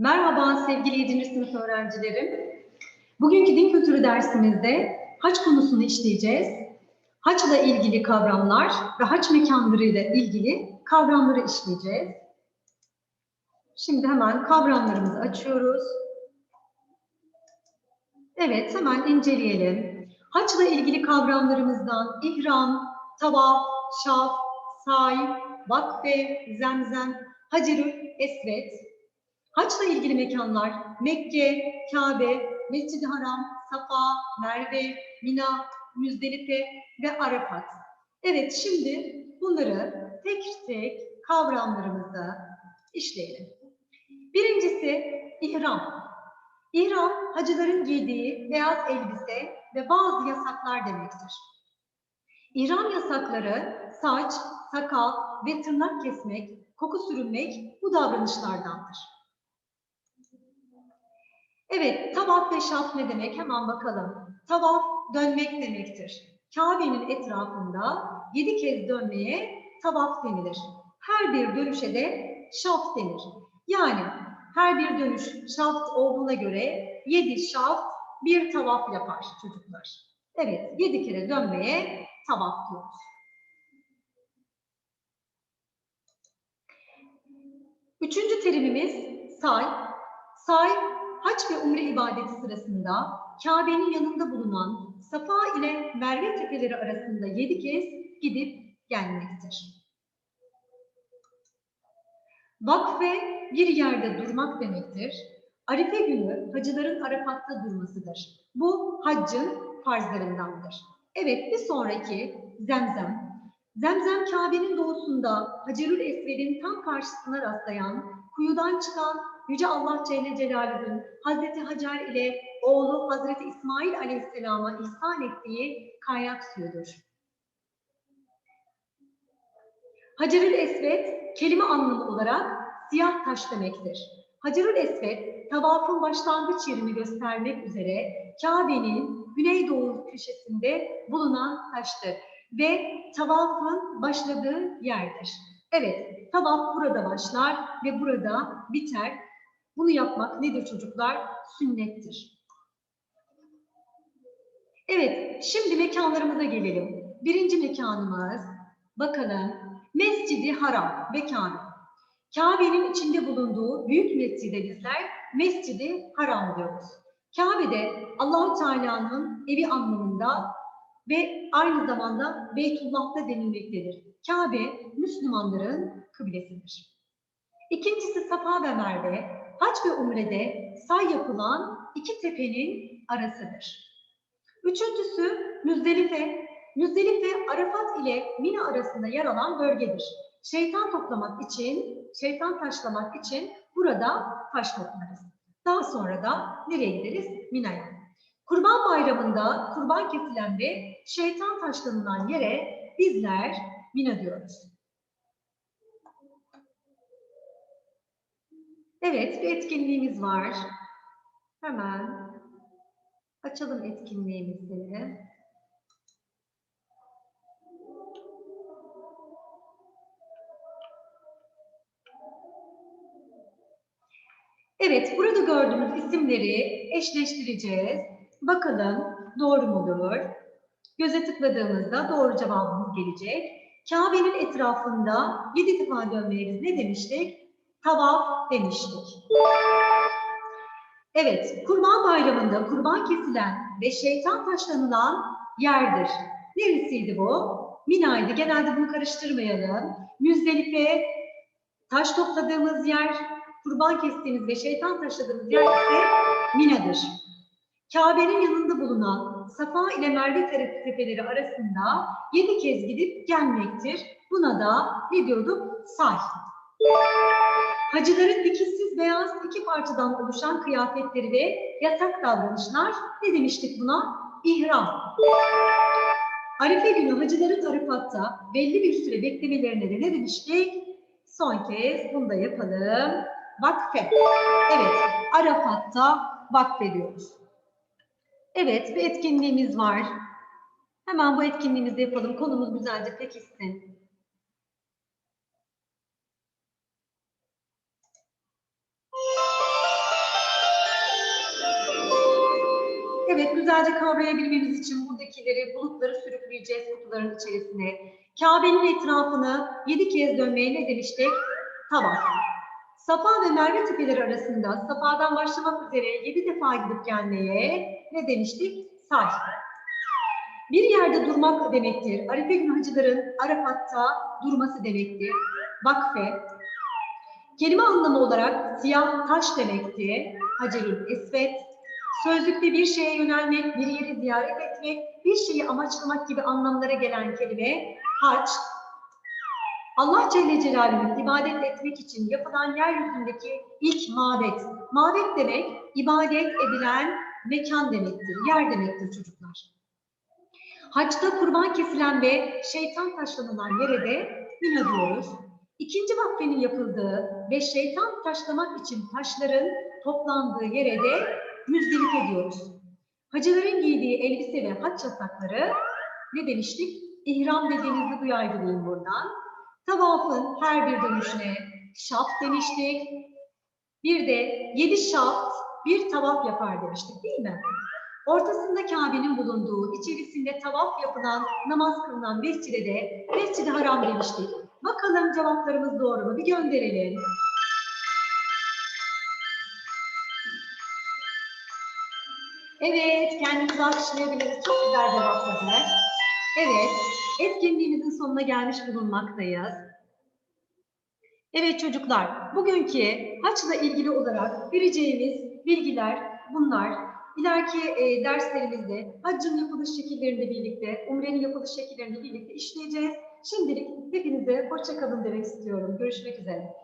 Merhaba sevgili 7. sınıf öğrencilerim. Bugünkü din kültürü dersimizde haç konusunu işleyeceğiz. Haçla ilgili kavramlar ve haç mekanlarıyla ilgili kavramları işleyeceğiz. Şimdi hemen kavramlarımızı açıyoruz. Evet, hemen inceleyelim. Haçla ilgili kavramlarımızdan ihram, tavaf, şaf, say, vakfe, zemzem, hacerül, esvet, Haçla ilgili mekanlar Mekke, Kabe, Mescid-i Haram, Safa, Merve, Mina, Müzdelife ve Arafat. Evet şimdi bunları tek tek kavramlarımızda işleyelim. Birincisi ihram. İhram hacıların giydiği beyaz elbise ve bazı yasaklar demektir. İhram yasakları saç, sakal ve tırnak kesmek, koku sürünmek bu davranışlardandır. Evet, tavaf ve şaf ne demek? Hemen bakalım. Tavaf dönmek demektir. Kabe'nin etrafında yedi kez dönmeye tavaf denilir. Her bir dönüşe de şaf denir. Yani her bir dönüş şaft olduğuna göre yedi şaft bir tavaf yapar çocuklar. Evet, yedi kere dönmeye tavaf diyoruz. Üçüncü terimimiz say. Say haç ve umre ibadeti sırasında Kabe'nin yanında bulunan Safa ile Merve tepeleri arasında yedi kez gidip gelmektir. Vakfe bir yerde durmak demektir. Arife günü hacıların Arafat'ta durmasıdır. Bu haccın farzlarındandır. Evet bir sonraki Zemzem. Zemzem Kabe'nin doğusunda Hacerül Esved'in tam karşısına rastlayan kuyudan çıkan Yüce Allah Celle Celaluhu'nun Hazreti Hacer ile oğlu Hazreti İsmail Aleyhisselam'a ihsan ettiği kaynak suyudur. Hacerül Esved kelime anlamı olarak siyah taş demektir. Hacerül Esved tavafın başlangıç yerini göstermek üzere Kabe'nin güneydoğu köşesinde bulunan taştır ve tavafın başladığı yerdir. Evet, tavaf burada başlar ve burada biter. Bunu yapmak nedir çocuklar? Sünnettir. Evet, şimdi mekanlarımıza gelelim. Birinci mekanımız, bakalım, Mescidi Haram mekanı. Kabe'nin içinde bulunduğu büyük mescide bizler Mescidi Haram diyoruz. Kabe'de Allahu Teala'nın evi anlamında ve aynı zamanda Beytullah'ta denilmektedir. Kabe Müslümanların kıblesidir. İkincisi Safa ve Merve, hac ve umrede say yapılan iki tepenin arasıdır. Üçüncüsü Müzdelife. Müzdelife Arafat ile Mina arasında yer alan bölgedir. Şeytan toplamak için, şeytan taşlamak için burada taş toplarız. Daha sonra da nereye gideriz? Mina'ya. Kurban bayramında kurban kesilen ve şeytan taşlanılan yere bizler Mina diyoruz. Evet, bir etkinliğimiz var. Hemen açalım etkinliğimizi. Evet, burada gördüğümüz isimleri eşleştireceğiz. Bakalım doğru mudur? Göze tıkladığımızda doğru cevabımız gelecek. Kabe'nin etrafında yedi defa dönmeye ne demiştik? Tavaf demiştik. Evet, kurban bayramında kurban kesilen ve şeytan taşlanılan yerdir. Neresiydi bu? Mina'ydı. Genelde bunu karıştırmayalım. Müzdelife, taş topladığımız yer, kurban kestiğimiz ve şeytan taşladığımız yer ise Mina'dır. Kabe'nin yanında bulunan Safa ile Merve tepeleri arasında yedi kez gidip gelmektir. Buna da ne diyorduk? Say. Hacıların dikişsiz beyaz iki parçadan oluşan kıyafetleri ve yasak davranışlar ne demiştik buna? İhram. Arife günü hacıların Arafat'ta belli bir süre beklemelerine de ne demiştik? Son kez bunu da yapalım. Vakfe. Evet, Arafat'ta vakfediyoruz. Evet bir etkinliğimiz var. Hemen bu etkinliğimizi yapalım. Konumuz güzelce pekişsin. Evet, güzelce kavrayabilmemiz için buradakileri, bulutları sürükleyeceğiz kutuların içerisine. Kabe'nin etrafını yedi kez dönmeyi ne demiştik? Tabak. Safa ve Merve tepeleri arasında Safa'dan başlamak üzere yedi defa gidip gelmeye ne demiştik? Say. Bir yerde durmak demektir. Arife günü hacıların Arafat'ta durması demektir. Vakfe. Kelime anlamı olarak siyah taş demekti. Hacerül Esvet. Sözlükte bir şeye yönelmek, bir yeri ziyaret etmek, bir şeyi amaçlamak gibi anlamlara gelen kelime hac. Allah Celle Celaluhu'nun ibadet etmek için yapılan yeryüzündeki ilk mabet. Mabet demek ibadet edilen mekan demektir, yer demektir çocuklar. Haçta kurban kesilen ve şeytan taşlanılan yere de Mina diyoruz. İkinci vakfenin yapıldığı ve şeytan taşlamak için taşların toplandığı yere de Müzdelife diyoruz. Hacıların giydiği elbise ve haç yasakları ne demiştik? İhram dediğinizi gibiyim buradan. Tavafın her bir dönüşüne şaft demiştik. Bir de yedi şaft bir tavaf yapar demiştik değil mi? Ortasında Kabe'nin bulunduğu, içerisinde tavaf yapılan, namaz kılınan mescide de Mescid-i Haram demiştik. Bakalım cevaplarımız doğru mu? Bir gönderelim. Evet, kendimizi alkışlayabiliriz. Çok güzel cevapladılar. Evet, etkinliğimizin sonuna gelmiş bulunmaktayız. Evet çocuklar, bugünkü haçla ilgili olarak vereceğimiz bilgiler bunlar. İleriki e, derslerimizde haccın yapılış şekillerini birlikte, umrenin yapılış şekillerini birlikte işleyeceğiz. Şimdilik hepinize hoşça kalın demek istiyorum. Görüşmek üzere.